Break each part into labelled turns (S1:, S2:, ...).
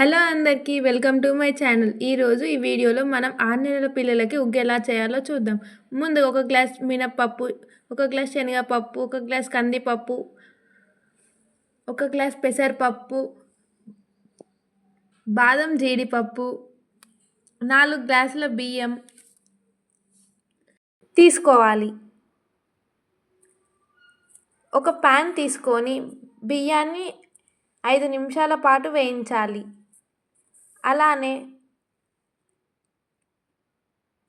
S1: Hello అందరికీ welcome to my channel. ఈరోజు ఈ వీడియోలో మనం ఆరు నెలల పిల్లలకి ఉగ్గు ఎలా చేయాలో చూద్దాం. ముందు ఒక గ్లాస్ మినప్పప్పు ఒక గ్లాస్ శనగపప్పు ఒక గ్లాస్ కందిపప్పు ఒక గ్లాస్ పెసరపప్పు బాదం జీడిపప్పు నాలుగు గ్లాసుల బియ్యం తీసుకోవాలి. ఒక ప్యాన్ తీసుకొని బియ్యాన్ని ఐదు నిమిషాల పాటు వేయించాలి. అలానే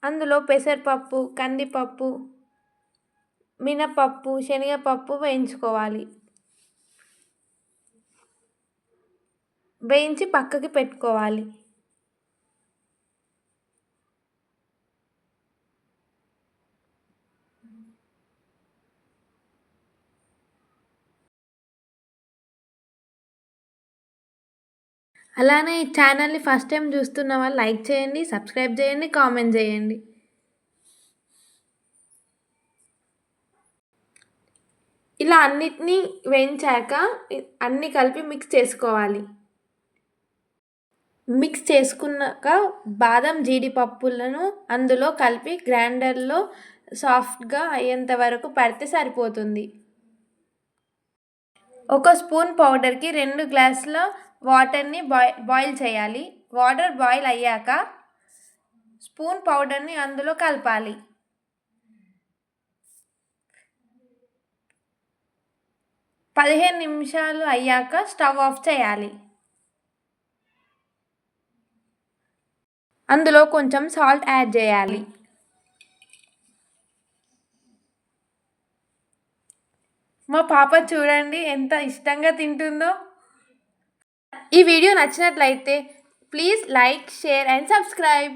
S1: అందులో పెసరపప్పు కందిపప్పు మినపప్పు శనగపప్పు వేయించుకోవాలి. వేయించి పక్కకి పెట్టుకోవాలి. అలానే ఈ ఛానల్ని ఫస్ట్ టైం చూస్తున్న వాళ్ళు లైక్ చేయండి సబ్స్క్రైబ్ చేయండి కామెంట్ చేయండి. ఇలా అన్నిటినీ వేయించాక అన్నీ కలిపి మిక్స్ చేసుకోవాలి. మిక్స్ చేసుకున్నాక బాదం జీడిపప్పులను అందులో కలిపి గ్రైండర్లో సాఫ్ట్గా అయ్యేంత వరకు పడితే సరిపోతుంది. ఒక స్పూన్ పౌడర్కి రెండు గ్లాసుల వాటర్ని బాయ్ బాయిల్ చేయాలి. వాటర్ బాయిల్ అయ్యాక స్పూన్ పౌడర్ని అందులో కలపాలి. పదిహేను నిమిషాలు అయ్యాక స్టవ్ ఆఫ్ చేయాలి. అందులో కొంచెం సాల్ట్ యాడ్ చేయాలి. మా పాప చూడండి ఎంత ఇష్టంగా తింటుందో. ఈ వీడియో నచ్చినట్లయితే please like share and subscribe.